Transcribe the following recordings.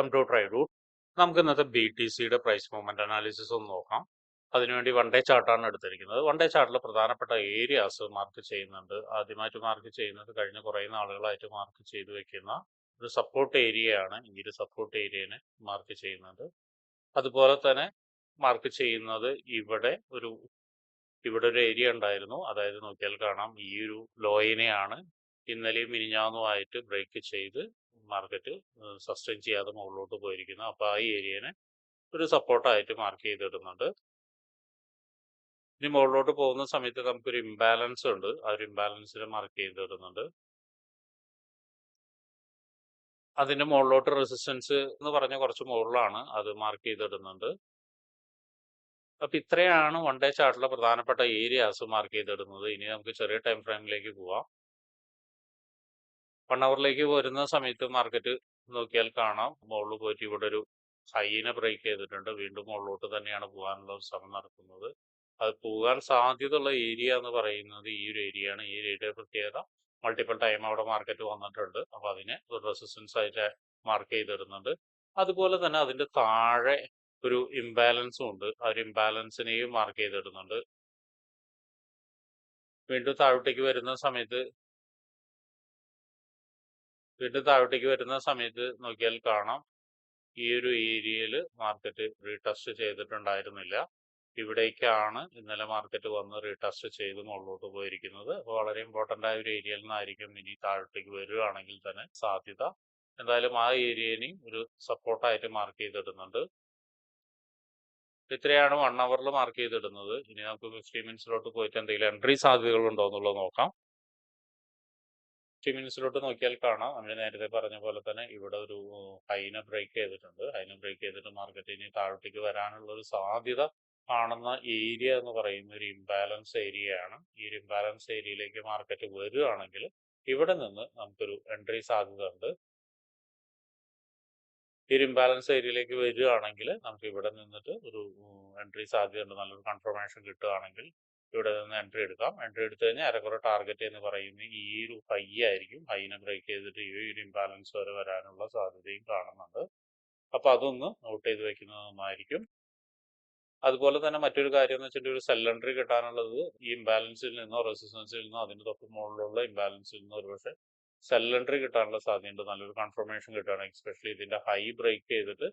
Welcome to try route നമുക്ക് ഇന്നത്തെ B T സിയുടെ പ്രൈസ് മൂവ്മെന്റ് അനാലിസിസ് ഒന്ന് നോക്കാം. അതിനുവേണ്ടി വൺ ഡേ ചാർട്ടാണ് എടുത്തിരിക്കുന്നത്. വൺ ഡേ ചാർട്ടിൽ പ്രധാനപ്പെട്ട ഏരിയാസ് മാർക്ക് ചെയ്യുന്നുണ്ട്. ആദ്യമായിട്ട് മാർക്ക് ചെയ്യുന്നത് കഴിഞ്ഞ കുറേ നാളുകളായിട്ട് മാർക്ക് ചെയ്തു വെക്കുന്ന ഒരു സപ്പോർട്ട് ഏരിയയാണ് ഈ ഒരു സപ്പോർട്ട് ഏരിയനെ മാർക്ക് ചെയ്യുന്നത്. അതുപോലെ തന്നെ മാർക്ക് ചെയ്യുന്നത് ഇവിടെ ഒരു ഇവിടെ ഒരു ഏരിയ ഉണ്ടായിരുന്നു. അതായത് നോക്കിയാൽ കാണാം. ഈ ഒരു ലോയിനെയാണ് ഇന്നലെയും മിനിഞ്ഞാന്നുമായിട്ട് ബ്രേക്ക് ചെയ്ത് മാർക്കറ്റ് സസ്റ്റെയിൻ ചെയ്യാതെ മുകളിലോട്ട് പോയിരിക്കുന്നു. അപ്പോൾ ആ ഏരിയനെ ഒരു സപ്പോർട്ടായിട്ട് മാർക്ക് ചെയ്തിടുന്നുണ്ട്. ഇനി മുകളിലോട്ട് പോകുന്ന സമയത്ത് നമുക്കൊരു ഇംബാലൻസ് ഉണ്ട്. ആ ഒരു ഇംബാലൻസിനെ മാർക്ക് ചെയ്തിടുന്നുണ്ട്. അതിന്റെ മുകളിലോട്ട് റെസിസ്റ്റൻസ് എന്ന് പറഞ്ഞ കുറച്ച് മുകളിലാണ് അത് മാർക്ക് ചെയ്തിടുന്നുണ്ട്. അപ്പൊ ഇത്രയാണ് വൺ ഡേ ചാർട്ടിലെ പ്രധാനപ്പെട്ട ഏരിയാസ് മാർക്ക് ചെയ്തിടുന്നത്. ഇനി നമുക്ക് ചെറിയ ടൈം ഫ്രെയിമിലേക്ക് പോവാം. വൺ അവറിലേക്ക് വരുന്ന സമയത്ത് മാർക്കറ്റ് നോക്കിയാൽ കാണാം. മുകളിൽ പോയിട്ട് ഇവിടെ ഒരു ഹൈനെ ബ്രേക്ക് ചെയ്തിട്ടുണ്ട്. വീണ്ടും മുകളിലോട്ട് തന്നെയാണ് പോകാനുള്ള ശ്രമം നടക്കുന്നത്. അത് പോകാൻ സാധ്യതയുള്ള ഏരിയ എന്ന് പറയുന്നത് ഈ ഒരു ഏരിയ ആണ്. ഈ ഏരിയയുടെ പ്രത്യേകത മൾട്ടിപ്പിൾ ടൈം അവിടെ മാർക്കറ്റ് വന്നിട്ടുണ്ട്. അപ്പോൾ അതിനെ ഒരു റെസിസ്റ്റൻസ് ആയിട്ട് മാർക്ക് ചെയ്തിടുന്നുണ്ട്. അതുപോലെ തന്നെ അതിന്റെ താഴെ ഒരു ഇംബാലൻസും ഉണ്ട്. ആ ഒരു ഇംബാലൻസിനെയും മാർക്ക് ചെയ്തിടുന്നുണ്ട്. വീണ്ടും താഴോട്ടേക്ക് വരുന്ന സമയത്ത് വീണ്ടും താഴോട്ടേക്ക് വരുന്ന സമയത്ത് നോക്കിയാൽ കാണാം. ഈ ഒരു ഏരിയയിൽ മാർക്കറ്റ് റീടെസ്റ്റ് ചെയ്തിട്ടുണ്ടായിരുന്നില്ല. ഇവിടേക്കാണ് ഇന്നലെ മാർക്കറ്റ് വന്ന് റീടെസ്റ്റ് ചെയ്ത് മുകളിലോട്ട് പോയിരിക്കുന്നത്. അപ്പോൾ വളരെ ഇമ്പോർട്ടന്റ് ആയ ഒരു ഏരിയയിൽ നിന്നായിരിക്കും ഇനി താഴോട്ടേക്ക് വരികയാണെങ്കിൽ തന്നെ സാധ്യത. എന്തായാലും ആ ഏരിയനെയും ഒരു സപ്പോർട്ടായിട്ട് മാർക്ക് ചെയ്തിടുന്നുണ്ട്. ഇത്രയാണ് വൺ അവറിൽ മാർക്ക് ചെയ്തിടുന്നത്. ഇനി നമുക്ക് ഫിഫ്റ്റി മിനിറ്റ്സിലോട്ട് പോയിട്ട് എന്തെങ്കിലും എൻട്രി സാധ്യതകൾ ഉണ്ടോ എന്നുള്ളത് നോക്കാം. ഫിഫ്റ്റി മിനിറ്റ്സിലോട്ട് നോക്കിയാൽ കാണാം. നമ്മൾ നേരത്തെ പറഞ്ഞ പോലെ തന്നെ ഇവിടെ ഒരു ഹൈനെ ബ്രേക്ക് ചെയ്തിട്ടുണ്ട്. ഹൈനെ ബ്രേക്ക് ചെയ്തിട്ട് മാർക്കറ്റ് ഇനി താഴോട്ടേക്ക് വരാനുള്ള ഒരു സാധ്യത കാണുന്ന ഏരിയ എന്ന് പറയുന്ന ഒരു ഇംബാലൻസ് ഏരിയയാണ്. ഈ ഒരു ഇംബാലൻസ് ഏരിയയിലേക്ക് മാർക്കറ്റ് വരികയാണെങ്കിൽ ഇവിടെ നിന്ന് നമുക്കൊരു എൻട്രി സാധ്യത ഉണ്ട് ഈ ഒരു ഇംബാലൻസ് ഏരിയയിലേക്ക് വരികയാണെങ്കിൽ നമുക്ക് ഇവിടെ നിന്നിട്ട് ഒരു എൻട്രി സാധ്യതയുണ്ട്. നല്ലൊരു കൺഫർമേഷൻ കിട്ടുകയാണെങ്കിൽ ഇവിടെ നിന്ന് എൻട്രി എടുക്കാം. എൻട്രി എടുത്തു കഴിഞ്ഞാൽ അരക്കുറ ടാർഗറ്റ് എന്ന് പറയുന്നത് ഈ ഒരു ഹൈ ആയിരിക്കും. ഹൈനെ ബ്രേക്ക് ചെയ്തിട്ട് ഈ ഒരു ഇംബാലൻസ് വരെ വരാനുള്ള സാധ്യതയും കാണുന്നുണ്ട്. അപ്പോൾ അതൊന്ന് നോട്ട് ചെയ്ത് വെക്കുന്നത് നന്നായിരിക്കും. അതുപോലെ തന്നെ മറ്റൊരു കാര്യം എന്ന് വെച്ചിട്ട് ഒരു സെൽ എൻട്രി കിട്ടാനുള്ളത് ഈ ഇംബാലൻസിൽ നിന്നോ റെസിസ്റ്റൻസിൽ നിന്നോ അതിന് തൊട്ട് മുകളിലുള്ള ഇംബാലൻസിൽ നിന്നോ ഒരുപക്ഷെ സെൽ എൻട്രി കിട്ടാനുള്ള സാധ്യതയുണ്ട്. നല്ലൊരു കൺഫർമേഷൻ കിട്ടുകയാണെങ്കിൽ എസ്പെഷ്യലി ഇതിന്റെ ഹൈ ബ്രേക്ക് ചെയ്തിട്ട്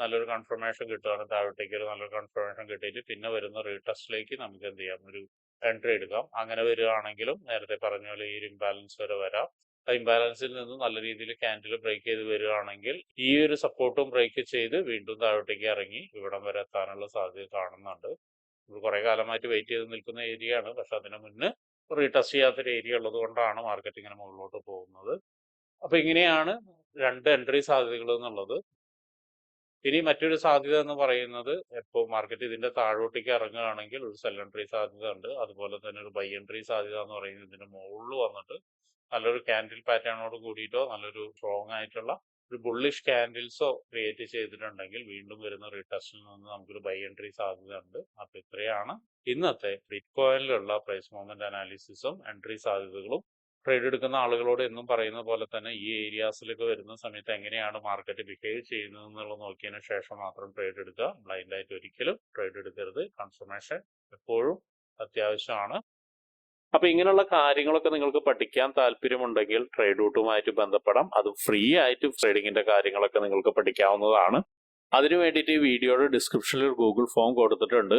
നല്ലൊരു കൺഫർമേഷൻ കിട്ടുകയാണ് താഴോട്ടേക്ക് ഒരു നല്ലൊരു കൺഫർമേഷൻ കിട്ടിയിട്ട് പിന്നെ വരുന്ന റീടെസ്റ്റിലേക്ക് നമുക്ക് എന്ത് ചെയ്യാം? ഒരു എൻട്രി എടുക്കാം. അങ്ങനെ വരികയാണെങ്കിലും നേരത്തെ പറഞ്ഞ പോലെ ഈ ഒരു ഇംബാലൻസ് വരെ വരാം. ഇംബാലൻസിൽ നിന്ന് നല്ല രീതിയിൽ ക്യാൻഡിൽ ബ്രേക്ക് ചെയ്ത് വരികയാണെങ്കിൽ ഈ ഒരു സപ്പോർട്ടും ബ്രേക്ക് ചെയ്ത് വീണ്ടും താഴോട്ടേക്ക് ഇറങ്ങി ഇവിടം വരെ എത്താനുള്ള സാധ്യത കാണുന്നുണ്ട്. കുറെ കാലമായിട്ട് വെയിറ്റ് ചെയ്ത് നിൽക്കുന്ന ഏരിയ ആണ്. പക്ഷെ അതിന് മുന്നേ റീടെസ്റ്റ് ചെയ്യാത്തൊരു ഏരിയ ഉള്ളത് കൊണ്ടാണ് മാർക്കറ്റ് ഇങ്ങനെ മുകളിലോട്ട് പോകുന്നത്. അപ്പൊ ഇങ്ങനെയാണ് രണ്ട് എൻട്രി സാധ്യതകൾ എന്നുള്ളത്. ഇനി മറ്റൊരു സാധ്യത എന്ന് പറയുന്നത് ഇപ്പോൾ മാർക്കറ്റ് ഇതിന്റെ താഴോട്ടേക്ക് ഇറങ്ങുകയാണെങ്കിൽ ഒരു സെൽ എൻട്രി സാധ്യത ഉണ്ട്. അതുപോലെ തന്നെ ഒരു ബൈ എൻട്രി സാധ്യത എന്ന് പറയുന്നത് ഇതിന്റെ മുകളിൽ വന്നിട്ട് നല്ലൊരു കാൻഡിൽ പാറ്റേണോട് കൂടിയിട്ടോ നല്ലൊരു സ്ട്രോങ് ആയിട്ടുള്ള ഒരു ബുള്ളിഷ് കാൻഡിൽസോ ക്രിയേറ്റ് ചെയ്തിട്ടുണ്ടെങ്കിൽ വീണ്ടും വരുന്ന റീടെസ്റ്റിൽ നിന്ന് നമുക്കൊരു ബൈ എൻട്രി സാധ്യത ഉണ്ട്. അപ്പൊ ഇത്രയാണ് ഇന്നത്തെ ബിറ്റ് കോയിനിലുള്ള പ്രൈസ് മൂവ്മെന്റ് അനാലിസിസും എൻട്രി സാധ്യതകളും ട്രേഡ് എടുക്കുന്ന ആളുകളോട് എന്നും പറയുന്ന പോലെ തന്നെ ഈ ഏരിയാസിലേക്ക് വരുന്ന സമയത്ത് എങ്ങനെയാണ് മാർക്കറ്റ് ബിഹേവ് ചെയ്യുന്നത് എന്നുള്ളത് നോക്കിയതിന് ശേഷം മാത്രം ട്രേഡ് എടുക്കുക. ബ്ലൈൻഡ് ആയിട്ട് ഒരിക്കലും ട്രേഡ് എടുക്കരുത്. കൺഫർമേഷൻ എപ്പോഴും അത്യാവശ്യമാണ്. അപ്പൊ ഇങ്ങനെയുള്ള കാര്യങ്ങളൊക്കെ നിങ്ങൾക്ക് പഠിക്കാൻ താല്പര്യമുണ്ടെങ്കിൽ ട്രേഡ് റൂട്ടുമായിട്ട് ബന്ധപ്പെടാം. അത് ഫ്രീ ആയിട്ട് ട്രേഡിങ്ങിന്റെ കാര്യങ്ങളൊക്കെ നിങ്ങൾക്ക് പഠിക്കാവുന്നതാണ്. അതിനു വേണ്ടിയിട്ട് ഈ വീഡിയോയുടെ ഡിസ്ക്രിപ്ഷനിൽ ഒരു ഗൂഗിൾ ഫോം കൊടുത്തിട്ടുണ്ട്.